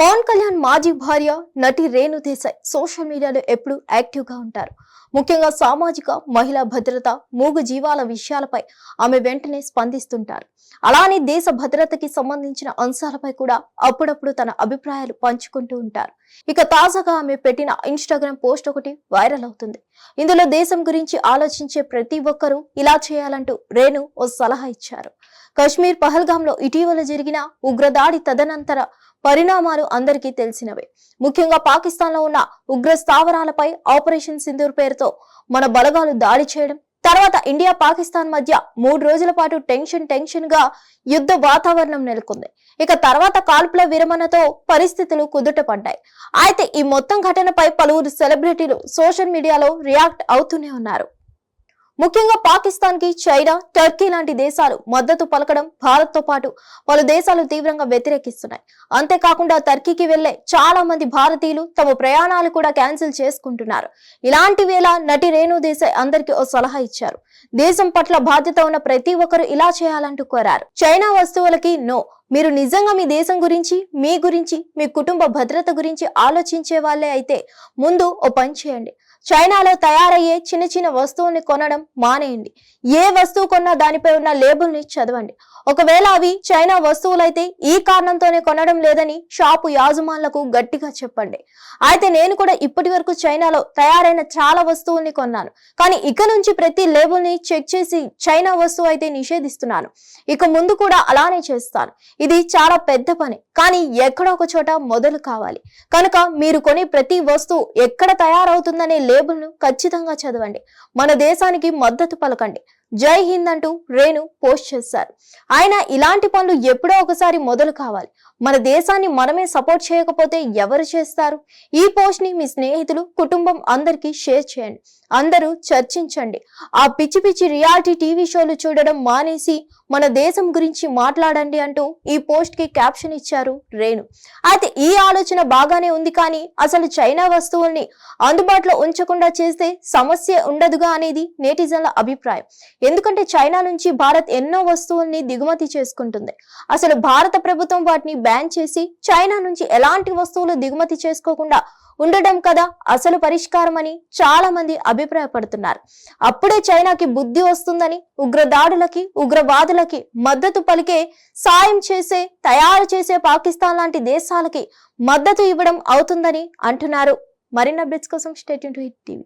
పవన్ కళ్యాణ్ మాజీ భార్య నటి రేణు దేశాయ్ సోషల్ మీడియాలో ఎప్పుడు యాక్టివ్గా ఉంటారు. ముఖ్యంగా సామాజిక మహిళా భద్రత మూగు జీవాల విషయాలపై ఆమె వెంటనే స్పందిస్తుంటారు. అలానే దేశ భద్రతకి సంబంధించిన అంశాలపై కూడా అప్పుడప్పుడు తన అభిప్రాయాలు పంచుకుంటూ ఉంటారు. ఇక తాజాగా ఆమె పెట్టిన ఇన్స్టాగ్రామ్ పోస్ట్ ఒకటి వైరల్ అవుతుంది. ఇందులో దేశం గురించి ఆలోచించే ప్రతి ఒక్కరూ ఇలా చేయాలంటూ రేణు ఓ సలహా ఇచ్చారు. కశ్మీర్ పహల్గాంలో ఇటీవల జరిగిన ఉగ్రదాడి తదనంతర పరిణామాలు అందరికీ తెలిసినవే. ముఖ్యంగా పాకిస్తాన్లో ఉన్న ఉగ్ర స్థావరాలపై ఆపరేషన్ సింధూర్ పేరుతో మన బలగాలు దాడి చేయడం తర్వాత ఇండియా పాకిస్తాన్ మధ్య మూడు రోజుల పాటు టెన్షన్ టెన్షన్గా యుద్ధ వాతావరణం నెలకొంది. ఇక తర్వాత కాల్పుల విరమణతో పరిస్థితులు కుదుట పడ్డాయి అయితే ఈ మొత్తం ఘటనపై పలువురు సెలబ్రిటీలు సోషల్ మీడియాలో రియాక్ట్ అవుతూనే ఉన్నారు. ముఖ్యంగా పాకిస్తాన్కి చైనా టర్కీ లాంటి దేశాలు మద్దతు పలకడం భారత్తో పాటు పలు దేశాలు తీవ్రంగా వ్యతిరేకిస్తున్నాయి. అంతేకాకుండా టర్కీకి వెళ్ళే చాలా మంది భారతీయులు తమ ప్రయాణాలు కూడా క్యాన్సిల్ చేసుకుంటున్నారు. ఇలాంటి వేళ నటి రేణు దేశాయ్ అందరికీ ఓ సలహా ఇచ్చారు. దేశం పట్ల బాధ్యత ఉన్న ప్రతి ఒక్కరూ ఇలా చేయాలంటూ కోరారు. చైనా వస్తువులకి నో. మీరు నిజంగా మీ దేశం గురించి మీ గురించి మీ కుటుంబ భద్రత గురించి ఆలోచించే వాళ్ళే అయితే ముందు ఓ పని చేయండి. చైనాలో తయారయ్యే చిన్న చిన్న వస్తువుల్ని కొనడం మానేయండి. ఏ వస్తువు కొన్నా దానిపై ఉన్న లేబుల్ని చదవండి. ఒకవేళ అవి చైనా వస్తువులైతే ఈ కారణంతోనే కొనడం లేదని షాపు యాజమాన్లకు గట్టిగా చెప్పండి. అయితే నేను కూడా ఇప్పటి వరకు చైనాలో తయారైన చాలా వస్తువుల్ని కొన్నాను. కానీ ఇక నుంచి ప్రతి లేబుల్ని చెక్ చేసి చైనా వస్తువు అయితే నిషేధిస్తున్నాను. ఇక ముందు కూడా అలానే చేస్తాను. ఇది చాలా పెద్ద పని. కానీ ఎక్కడో ఒక చోట మొదలు కావాలి. కనుక మీరు కొని ప్రతి వస్తువు ఎక్కడ తయారవుతుందనే లేబుల్ను ఖచ్చితంగా చదవండి. మన దేశానికి మద్దతు పలకండి. జై హింద్ అంటూ రేణు పోస్ట్ చేశారు. ఆయన ఇలాంటి పనులు ఎప్పుడో ఒకసారి మొదలు కావాలి. మన దేశాన్ని మనమే సపోర్ట్ చేయకపోతే ఎవరు చేస్తారు? ఈ పోస్ట్ని మీ స్నేహితులు కుటుంబం అందరికీ షేర్ చేయండి. అందరూ చర్చించండి. ఆ పిచ్చి పిచ్చి రియాలిటీ టీవీ షోలు చూడడం మానేసి మన దేశం గురించి మాట్లాడండి అంటూ ఈ పోస్ట్కి క్యాప్షన్ ఇచ్చారు రేణు. అయితే ఈ ఆలోచన బాగానే ఉంది కానీ అసలు చైనా వస్తువుల్ని అందుబాటులో ఉంచకుండా చేస్తే సమస్య ఉండదుగా అనేది నేటిజన్ల అభిప్రాయం. ఎందుకంటే చైనా నుంచి భారత్ ఎన్నో వస్తువుల్ని దిగుమతి చేసుకుంటుంది. అసలు భారత ప్రభుత్వం వాటిని బ్యాన్ చేసి చైనా నుంచి ఎలాంటి వస్తువులు దిగుమతి చేసుకోకుండా ఉండడం కదా అసలు పరిష్కారం అని చాలా మంది అభిప్రాయపడుతున్నారు. అప్పుడే చైనాకి బుద్ధి వస్తుందని ఉగ్రదాడులకి ఉగ్రవాదులకి మద్దతు పలికే సాయం చేసే తయారు చేసే పాకిస్తాన్ లాంటి దేశాలకి మద్దతు ఇవ్వడం అవుతుందని అంటున్నారు. మరిన్ని అప్డేట్స్ కోసం స్టేట్ టు హిట్ టీవీ.